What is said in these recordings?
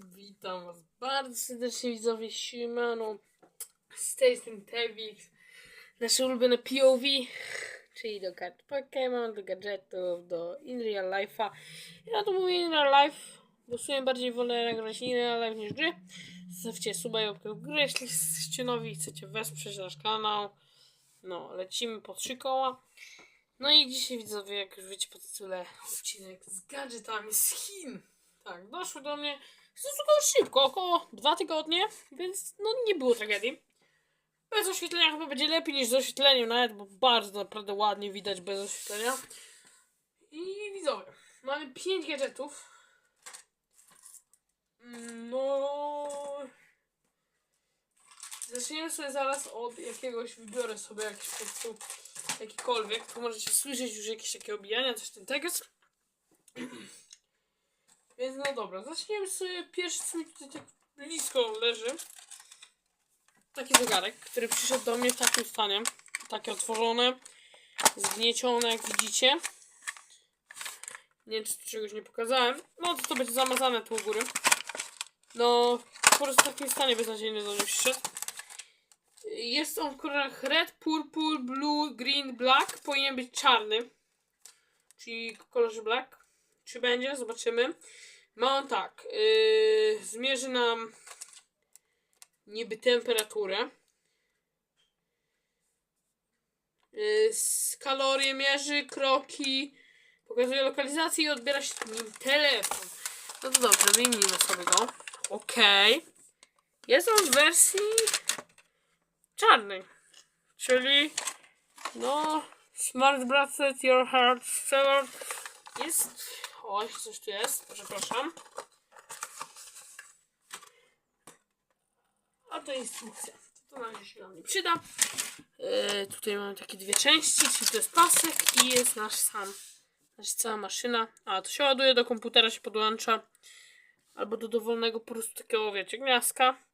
Witam was bardzo serdecznie widzowie Siemano. Z tej strony Tewix Nasze ulubione POV Czyli do kart Pokémon, do gadżetów, do in real life'a. Ja to mówię in real life Bo w sumie bardziej wolę nagrać in real life niż gry. Zostawcie suba i łapkę w górę Jeśli jesteście nowi chcecie wesprzeć nasz kanał. No, lecimy po trzy koła. No i dzisiaj widzowie, jak już wiecie po tytule Odcinek z gadżetami z Chin. Tak, doszło do mnie stosunkowo szybko, około dwa tygodnie, więc no nie było tragedii. Bez oświetlenia chyba będzie lepiej niż z oświetleniem nawet, bo bardzo naprawdę ładnie widać bez oświetlenia. I widzowie, mamy 5 gadżetów. No... Zaczniemy sobie zaraz od jakiegoś, wybiorę sobie jakiś po prostu jakikolwiek. Tu możecie słyszeć już jakieś takie obijania, coś ten tekst. Więc no dobra, zaczniemy sobie pierwszy, co mi tutaj tak blisko leży. Taki zegarek, który przyszedł do mnie w takim stanie. Takie otworzone, zgniecione, jak widzicie. Nie wiem, czy czegoś nie pokazałem. No to to będzie zamazane tu u góry. No, po prostu w takim stanie beznadziejny do mnie przyszedł. Jest on w kolorach red, purple, blue, green, black. Powinien być czarny. Czyli kolorze black. Czy będzie? Zobaczymy. Ma on tak. Yy, zmierzy nam niby temperaturę. Yy, kalorie mierzy, kroki, pokazuje lokalizację i odbiera się nim telefon. No to dobrze, wyjmijmy sobie go. Okej. Jest on w wersji czarnej. Czyli no Smart Bracelet Your Heart jest Oj, coś tu jest, przepraszam. A to instrukcja. To na razie się nam nie przyda. Yy, tutaj mamy takie dwie części, czyli to jest pasek i jest nasz sam, nasza cała maszyna. A, to się ładuje do komputera, się podłącza. Albo do dowolnego po prostu takiego, wiecie, gniazdka.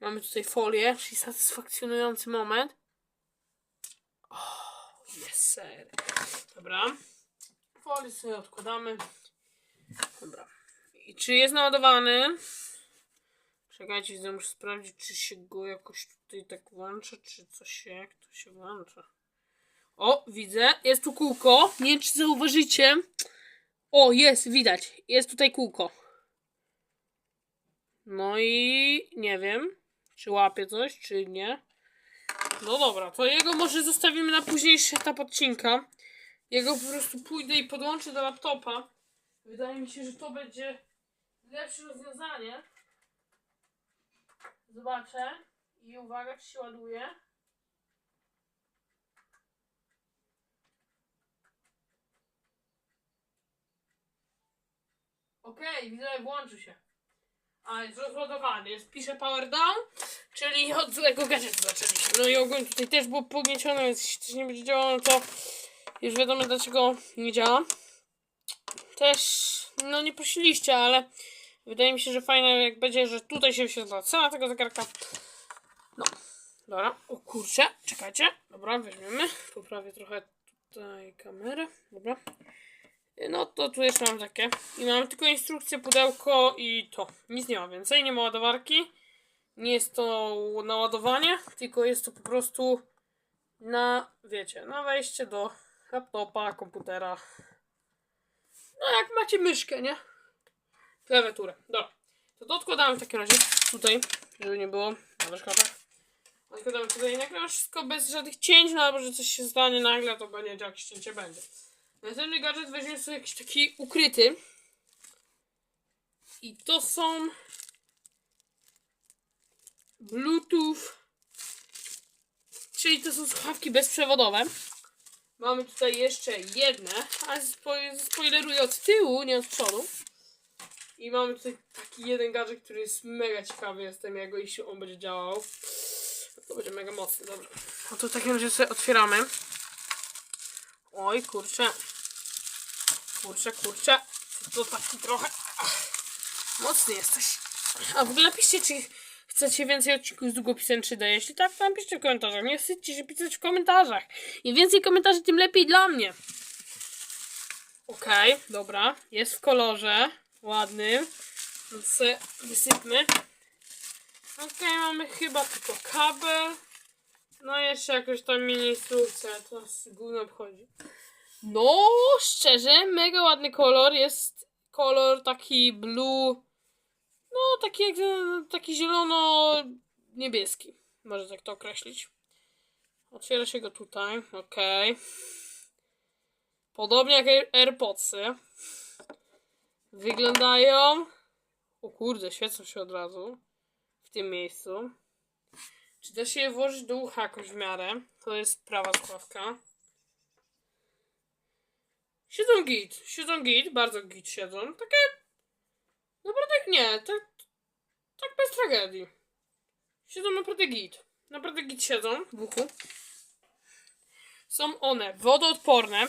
Mamy tutaj folię, czyli satysfakcjonujący moment. Oh, yes. Dobra. Folię sobie odkładamy. Dobra. I czy jest naładowany? Czekajcie, widzę, muszę sprawdzić, czy się go jakoś tutaj tak włącza, czy coś się, jak to się włącza. O, widzę, jest tu kółko. Nie wiem, czy zauważycie. O, jest, widać. Jest tutaj kółko. No i nie wiem, czy łapie coś, czy nie. No dobra, to jego może zostawimy na późniejszy etap odcinka. Jego po prostu pójdę i podłączę do laptopa. Wydaje mi się, że to będzie lepsze rozwiązanie. Zobaczę. I uwaga, czy się ładuje. Okej, okay, widzę, włączył się. A, jest rozładowany. Jest, pisze power down, czyli od złego gadżetu zaczęliśmy. No i ogólnie tutaj też było pogniecione, więc jeśli coś nie będzie działało, no to już wiadomo dlaczego nie działa. Też, no nie prosiliście, ale wydaje mi się, że fajne jak będzie, że tutaj się wyświetla cena tego zegarka. No, dobra. O kurczę, czekajcie. Dobra, weźmiemy. Poprawię trochę tutaj kamerę. Dobra. No to tu jeszcze mam takie. I mam tylko instrukcję, pudełko i to. Nic nie ma więcej, nie ma ładowarki. Nie jest to naładowanie, tylko jest to po prostu na, wiecie, na wejście do laptopa, komputera. No jak macie myszkę, nie? Klawiaturę. Dobra. To to odkładamy w takim razie tutaj, żeby nie było na przeszkodach. Odkładamy tutaj nagrywam wszystko bez żadnych cięć, no albo że coś się stanie nagle, to będzie jakieś cięcie będzie. Następny gadżet weźmiemy sobie jakiś taki ukryty. I to są Bluetooth, czyli to są słuchawki bezprzewodowe. Mamy tutaj jeszcze jedne, spo spoileruję od tyłu, nie od przodu. I mamy tutaj taki jeden gadżet, który jest mega ciekawy. Jestem jego, jeśli on będzie działał. To będzie mega mocny, dobrze. No to w takim razie sobie otwieramy. Oj, kurczę. Kurczę, kurczę. To taki trochę... Mocny jesteś. A w ogóle napiszcie, czy chcecie więcej odcinków z długopisem 3D. Jeśli tak, to napiszcie w komentarzach. Nie wstydźcie się pisać w komentarzach. Im więcej komentarzy, tym lepiej dla mnie. Okej, okay, dobra. Jest w kolorze ładnym. Więc wysypmy. Okej, mamy chyba tylko kabel. No jeszcze jakoś tam mini instrukcja, to nas gówno obchodzi. No, szczerze, mega ładny kolor. Jest kolor taki blue. No, taki jak taki zielono-niebieski. Może tak to określić. Otwiera się go tutaj. Okej. Podobnie jak Air- AirPodsy. Wyglądają. O kurde, świecą się od razu. W tym miejscu. Czy da się je włożyć do ucha jakoś w miarę? To jest prawa słuchawka. Siedzą git. Siedzą git. Bardzo git siedzą. Takie... Naprawdę nie. Tak, tak bez tragedii. Siedzą naprawdę git. Naprawdę git siedzą w uchu. Są one wodoodporne.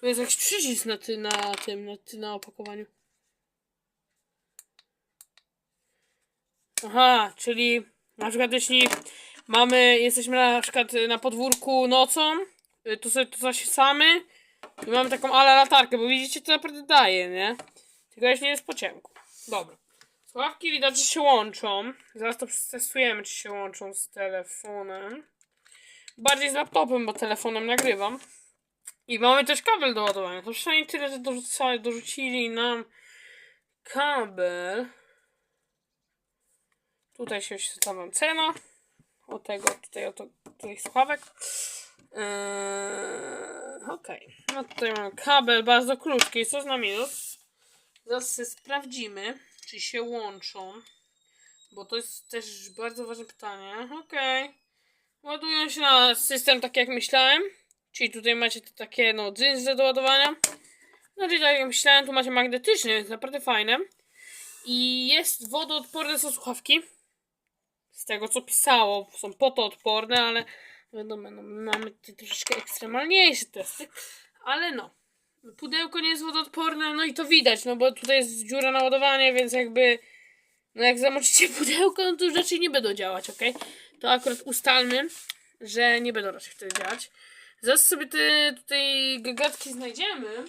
Tu jest jakiś przycisk na, ty, na tym, na, ty, na opakowaniu. Aha, czyli na przykład jeśli mamy, jesteśmy na przykład na podwórku nocą, y, to sobie to zaświecamy i mamy taką ala latarkę, bo widzicie, to naprawdę daje, nie? Po ciemku. Dobra. Słuchawki widać, że się łączą. Zaraz to przetestujemy, czy się łączą z telefonem. Bardziej z laptopem, bo telefonem nagrywam. I mamy też kabel do ładowania. To przynajmniej tyle, że dorzucali, dorzucili nam kabel. Tutaj się wyświetla nam cena. O tego, tutaj, o to, tych słuchawek. Eee, Okej. No tutaj mamy kabel bardzo krótki. Co na minus? Zaraz sprawdzimy, czy się łączą. Bo to jest też bardzo ważne pytanie. Okej. Ładują się na system tak jak myślałem. Czyli tutaj macie takie no do ładowania. No czyli tak jak myślałem, tu macie magnetyczne, więc naprawdę fajne. I jest wodoodporne są słuchawki. Z tego co pisało, są potoodporne, ale wiadomo, no, mamy te troszeczkę ekstremalniejsze testy. Ale no, pudełko nie jest wodoodporne, no i to widać, no bo tutaj jest dziura na ładowanie, więc jakby no jak zamoczycie pudełko, no to już raczej nie będą działać, ok? To akurat ustalmy, że nie będą raczej wtedy działać. Zaraz sobie te tutaj gagatki znajdziemy.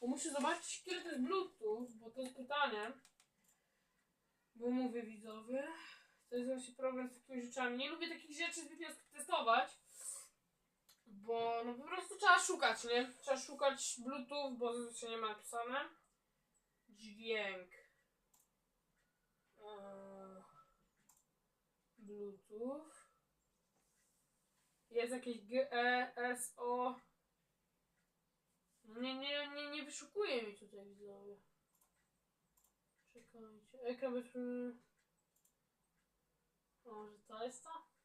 Bo muszę zobaczyć, które to jest Bluetooth, bo to jest pytanie. Bo mówię widzowie, to jest właśnie problem z takimi rzeczami. Nie lubię takich rzeczy zbytnio testować. Bo no po prostu trzeba szukać, nie? Trzeba szukać Bluetooth, bo zazwyczaj nie ma napisane. Dźwięk. Eee, Bluetooth. Jest jakieś G, E, S, O. Nie, nie, nie, nie wyszukuje mi tutaj widzowie. Czekajcie. Ekran bez... Może to jest to?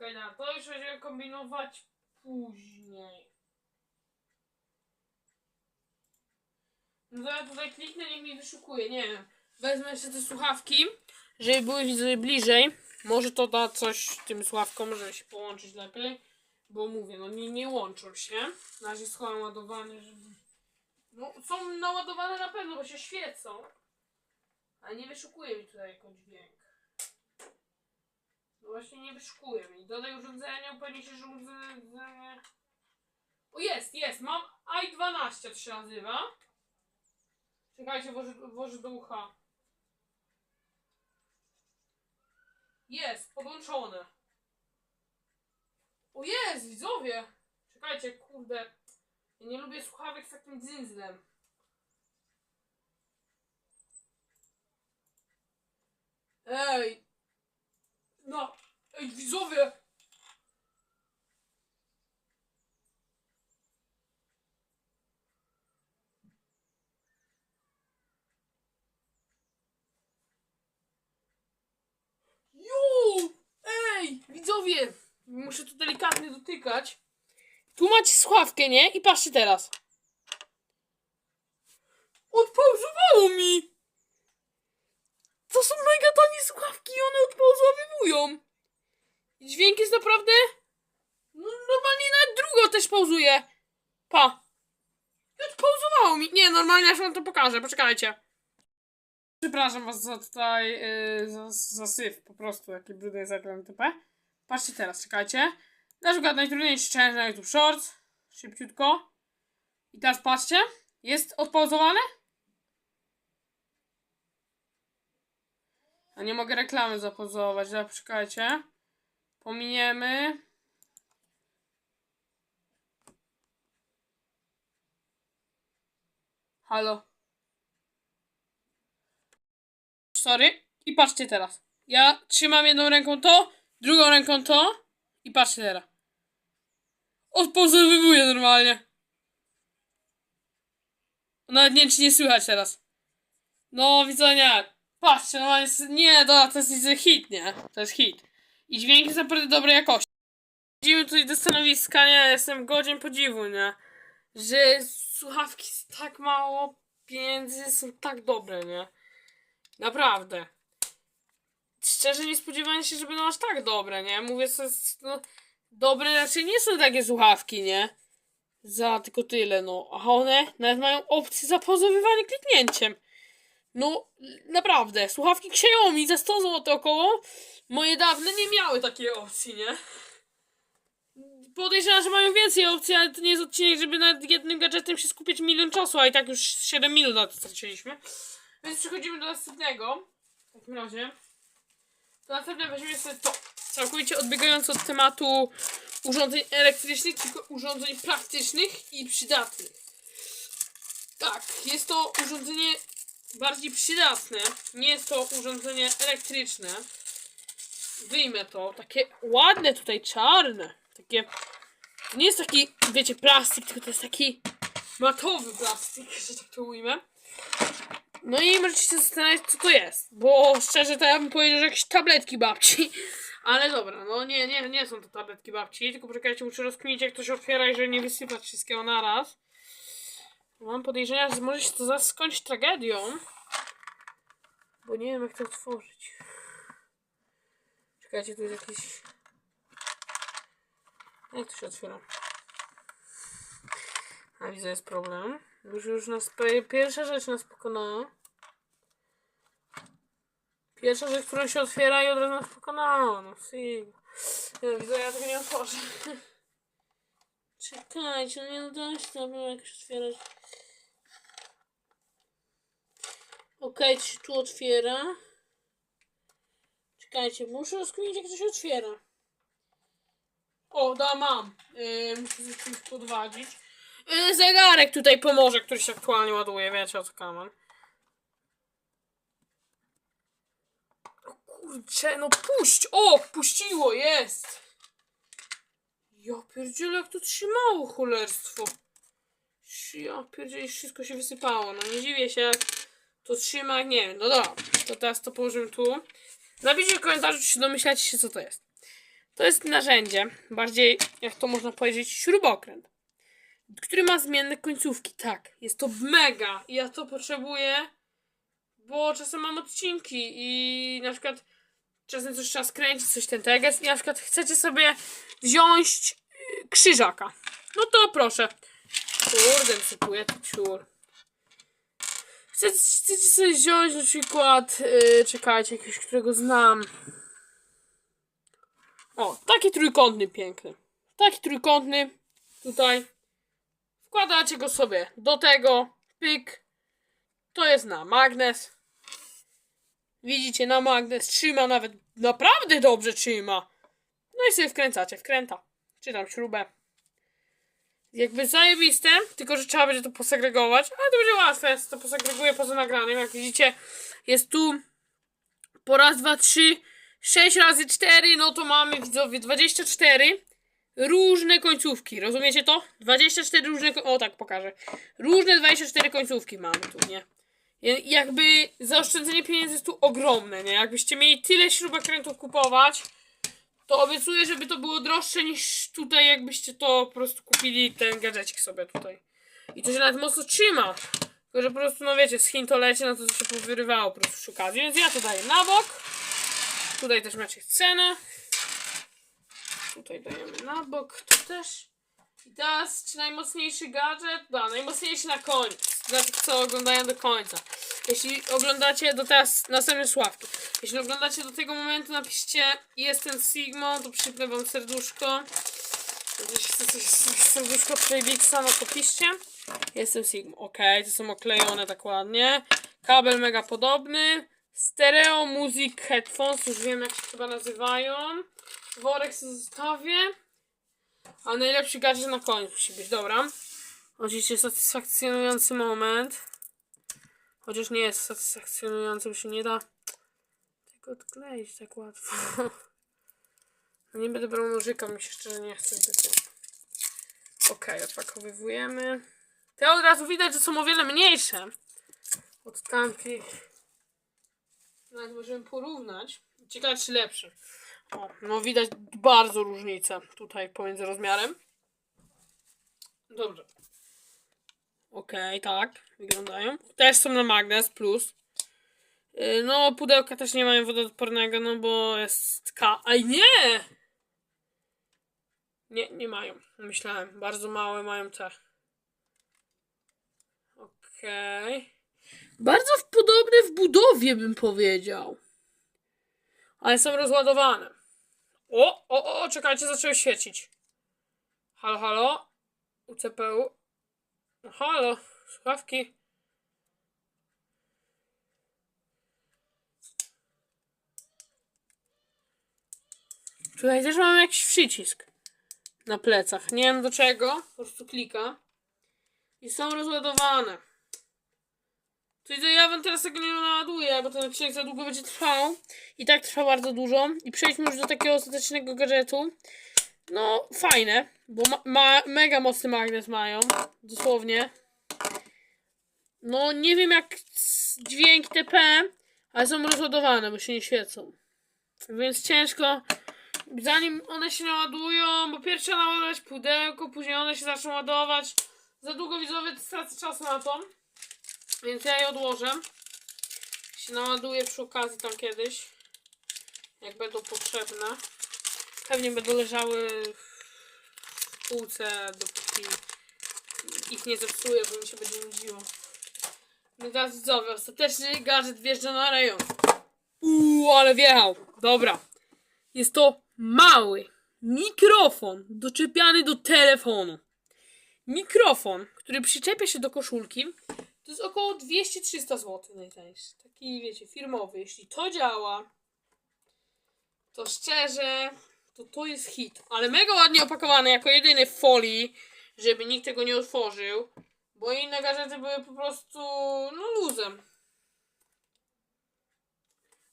Okej, okay, to już będziemy kombinować później. No to ja tutaj kliknę, niech mi wyszukuje, nie wiem. Wezmę jeszcze te słuchawki, żeby były widzę bliżej. Może to da coś tym słuchawkom, żeby się połączyć lepiej. Bo mówię, no nie, nie łączą się. Na razie schowam ładowanie, żeby... No są naładowane na pewno, bo się świecą. Ale nie wyszukuje mi tutaj jako dźwięk. Właśnie nie wyszukuje mi. Dodaj urządzenie, że urządzenie... O jest, jest, mam i12 to się nazywa. Czekajcie, włożę, włożę do ucha. Jest, podłączone. O jest, widzowie! Czekajcie, kurde. Ja nie lubię słuchawek z takim dzyndzlem. Ej! Ej, widzowie! Jo! Ej! Widzowie! Muszę tu delikatnie dotykać. Tu macie słuchawkę, nie? I patrzcie teraz. Odpauzowało mi! To są mega tanie słuchawki i one odpauzowywują. I Dźwięk jest naprawdę... No, normalnie nawet drugo też pauzuje. Pa. I odpauzowało mi. Nie, normalnie aż wam to pokażę, poczekajcie. Przepraszam was za tutaj, yy, za, za syf, po prostu, jaki brudny jest ekran TP. Patrzcie teraz, czekajcie. Na przykład najtrudniejszy challenge na YouTube Shorts. Szybciutko. I teraz patrzcie. Jest odpauzowane? A nie mogę reklamy zapauzować, dobra, czekajcie. Pominiemy. Halo. Sorry. I patrzcie teraz. Ja trzymam jedną ręką to, drugą ręką to i patrzcie teraz. Odpozorowywuję normalnie. Nawet nie wiem, czy nie słychać teraz. No, widzę, nie. Patrzcie, no jest, nie, to, jest hit, nie? To jest hit. I dźwięk jest naprawdę dobrej jakości. Chodzimy tutaj do stanowiska, nie? Jestem godzien podziwu, nie? Że słuchawki z tak mało pieniędzy są tak dobre, nie? Naprawdę. Szczerze nie spodziewałem się, że będą aż tak dobre, nie? Mówię, jest, no, dobre raczej nie są takie słuchawki, nie? Za tylko tyle, no. A one nawet mają opcję zapauzowywania kliknięciem. No, naprawdę. Słuchawki Xiaomi za 100 zł około. Moje dawne nie miały takiej opcji, nie? Podejrzewam, że mają więcej opcji, ale to nie jest odcinek, żeby nad jednym gadżetem się skupić milion czasu, a i tak już 7 minut na to straciliśmy. Więc przechodzimy do następnego. W takim razie. To następne weźmiemy sobie to. Całkowicie odbiegając od tematu urządzeń elektrycznych, tylko urządzeń praktycznych i przydatnych. Tak, jest to urządzenie bardziej przydatne. Nie jest to urządzenie elektryczne. Wyjmę to. Takie ładne tutaj, czarne. Takie. To nie jest taki, wiecie, plastik, tylko to jest taki matowy plastik, że tak to ujmę. No i możecie się zastanawiać, co to jest. Bo szczerze to ja bym powiedział, że jakieś tabletki babci. Ale dobra, no nie, nie, nie są to tabletki babci, tylko poczekajcie, muszę rozkminić jak to się otwiera i żeby nie wysypać wszystkiego naraz. Mam podejrzenia, że może się to skończyć tragedią. Bo nie wiem jak to otworzyć. Czekajcie, tu jest jakiś... Jak to się otwiera? A widzę, jest problem. Już, już nas... Pierwsza rzecz nas pokonała. Pierwsza rzecz, która się otwiera i od razu nas pokonała. No, sig. Ja widzę, ja tego nie otworzę. Czekajcie, no nie da się tam jakoś otwierać. Okej, to się tu otwiera. Czekajcie, muszę rozkminić jak to się otwiera. O, da, mam. Yy, muszę coś czymś podwadzić. Yy, zegarek tutaj pomoże, który się aktualnie ładuje, wiecie o co kaman. O kurczę, no puść! O, puściło, jest! Ja pierdzielę, jak to trzymało cholerstwo. Ja pierdzielę, wszystko się wysypało. No nie dziwię się, jak to trzyma, nie wiem. No dobra, to teraz to położymy tu. Napiszcie w komentarzu, czy domyślacie się, co to jest. To jest narzędzie, bardziej, jak to można powiedzieć, śrubokręt, który ma zmienne końcówki. Tak, jest to mega. I ja to potrzebuję, bo czasem mam odcinki i na przykład czasem coś trzeba skręcić, coś ten teges i na przykład chcecie sobie wziąć y, krzyżaka. No to proszę. Kurde, sypuję tu ciur. Chcecie, chcecie sobie wziąć na przykład, yy, czekajcie, jakiegoś, którego znam. O, taki trójkątny piękny. Taki trójkątny tutaj. Wkładacie go sobie do tego. Pyk. To jest na magnes. Widzicie, na magnes trzyma nawet naprawdę dobrze trzyma. No i sobie wkręcacie, wkręta. Czy tam śrubę. Jakby zajebiste, tylko że trzeba będzie to posegregować, ale to będzie łatwe, ja to posegreguję poza nagraniem. Jak widzicie, jest tu po raz, dwa, trzy, sześć razy cztery, no to mamy widzowie 24 różne końcówki, rozumiecie to? 24 różne, o tak pokażę, różne 24 końcówki mamy tu, nie? Ja- Jakby zaoszczędzenie pieniędzy jest tu ogromne, nie? Jakbyście mieli tyle śrubokrętów kupować, to obiecuję, żeby to było droższe niż tutaj, jakbyście to po prostu kupili ten gadżecik sobie tutaj. I to się nawet mocno trzyma. Tylko, że po prostu, no wiecie, z Chin to leci, no to się powyrywało po prostu przy okazji. Więc ja to daję na bok. Tutaj też macie cenę. Tutaj dajemy na bok, tu też. I teraz, czy najmocniejszy gadżet? Da, najmocniejszy na koniec. Dla tych, co oglądają do końca. Jeśli oglądacie do teraz, następne sławki. Jeśli oglądacie do tego momentu, napiszcie jestem Sigmo, to przypnę wam serduszko. Jeśli chcecie serduszko Playbixa, no to piszcie. Jestem Sigmo. Ok, to są oklejone tak ładnie. Kabel mega podobny. Stereo Music Headphones, już wiem jak się chyba nazywają. Worek zostawię. A najlepszy gadżet na koniec musi być, dobra. Oczywiście satysfakcjonujący moment. Chociaż nie jest satysfakcjonujący, bo się nie da tego odkleić tak łatwo. No nie będę brał nożyka, mi się szczerze nie chce zbytnio. Okej, odpakowywujemy. Te od razu widać, że są o wiele mniejsze od tamtych. Nawet możemy porównać. Ciekawe czy lepsze. O, no widać bardzo różnicę tutaj pomiędzy rozmiarem. Dobrze. Okej, tak, wyglądają. Też są na magnes plus. Yy, No, pudełka też nie mają wodoodpornego, no bo jest K. Aj nie! Nie, nie mają. Myślałem. Bardzo małe mają te. Okej. Bardzo w- podobne w budowie bym powiedział. Ale są rozładowane. O, o, o, czekajcie, zaczęły świecić. Halo, halo. UCPU. No, halo, słuchawki. Tutaj też mamy jakiś przycisk na plecach. Nie wiem do czego. Po prostu klika. I są rozładowane. Czyli to ja wam teraz tego nie naładuję, bo ten odcinek za długo będzie trwał. I tak trwa bardzo dużo. I przejdźmy już do takiego ostatecznego gadżetu. No, fajne, bo ma, ma, mega mocny magnes mają. Dosłownie. No, nie wiem jak dźwięk TP, ale są rozładowane, bo się nie świecą. Więc ciężko. Zanim one się naładują, bo pierwsze naładować pudełko, później one się zaczną ładować. Za długo widzowie stracę czas na to. Więc ja je odłożę. Się naładuję przy okazji tam kiedyś. Jak będą potrzebne. Pewnie będą leżały w półce, dopóki ich nie zepsuję, bo mi się będzie nudziło. No teraz widzowie, ostateczny gadżet wjeżdża na rejon. Uuu, ale wjechał. Dobra. Jest to mały mikrofon doczepiany do telefonu. Mikrofon, który przyczepia się do koszulki, to jest około 200-300 zł najtańszy. Taki, wiecie, firmowy. Jeśli to działa, to szczerze, to to jest hit. Ale mega ładnie opakowany, jako jedyny w folii, żeby nikt tego nie otworzył. Bo inne gadżety były po prostu, no luzem.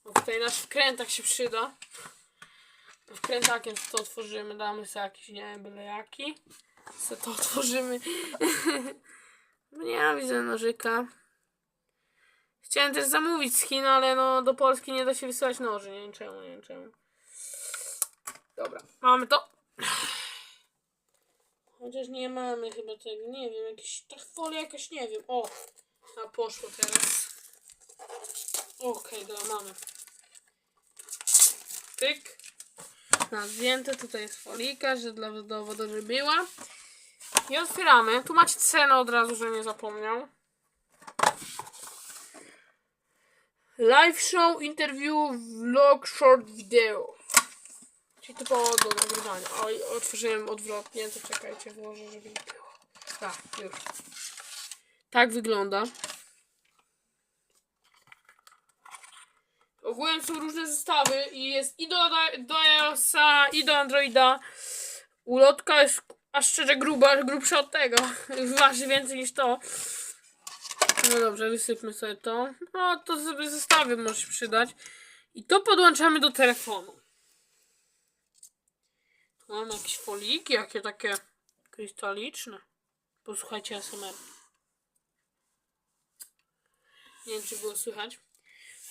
O, tutaj nasz wkrętak się przyda. Wkrętakiem to otworzymy, damy sobie jakiś, nie wiem, byle jaki. Se to otworzymy. No nie widzę nożyka. Chciałem też zamówić z Chin, ale no do Polski nie da się wysyłać noży. Nie wiem czemu, nie wiem czemu. Dobra, mamy to. Chociaż nie mamy chyba tego, nie wiem, jakiś, ta folia jakaś, nie wiem. O, a poszło teraz. Okej, dobra, mamy. Pyk. Na zdjęte, tutaj jest folika, że dla dowodu, że była. I otwieramy. Tu macie cenę od razu, że nie zapomniał. Live show, interview, vlog, short video. Czyli typowo do nagrywania. Oj, otworzyłem odwrotnie, to czekajcie, włożę, żeby nie było. Tak, już. Tak wygląda. Ogółem są różne zestawy i jest i do, do iOS-a, i do Androida. Ulotka jest aż szczerze gruba, grubsza od tego. Waży więcej niż to. No dobrze, wysypmy sobie to. No to sobie zestawy może się przydać. I to podłączamy do telefonu. Tu mamy jakieś foliki, jakie takie krystaliczne. Posłuchajcie ASMR. Nie wiem, czy było słychać.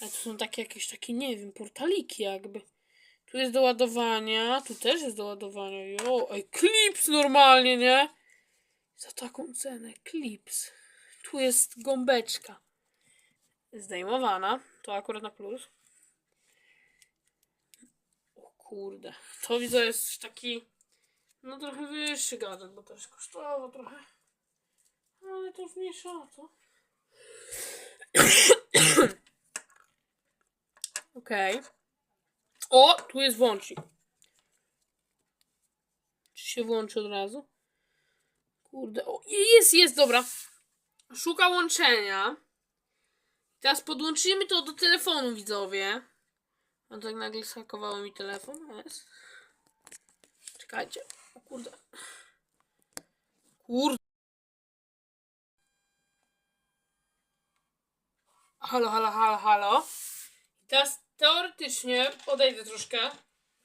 Ale tu są takie jakieś takie, nie wiem, portaliki jakby. Tu jest do ładowania, tu też jest do ładowania. Jo, klips normalnie, nie? Za taką cenę, klips. Tu jest gąbeczka. Zdejmowana, to akurat na plus. Kurde, to widzę jest taki, no trochę wyższy gadżet, bo też kosztował trochę. Ale to mniejsza o to. Okej. O, tu jest włącznik. Czy się włączy od razu? Kurde, o, jest, jest, dobra. Szuka łączenia. Teraz podłączymy to do telefonu, widzowie. A tak nagle skakowało mi telefon. Jest. Czekajcie. O kurde. Kurde. Halo, halo, halo, halo. Teraz teoretycznie odejdę troszkę,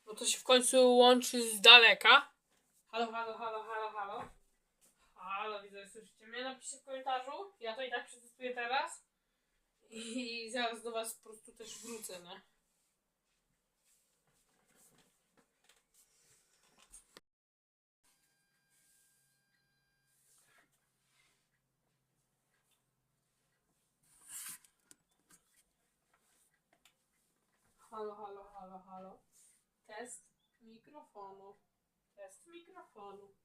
bo to się w końcu łączy z daleka. Halo, halo, halo, halo, halo. Halo, widzę, słyszycie mnie? Napiszcie w komentarzu. Ja to i tak przetestuję teraz. I zaraz do was po prostu też wrócę, nie? Halo, halo, halo, halo. Test mikrofonu. Test mikrofonu.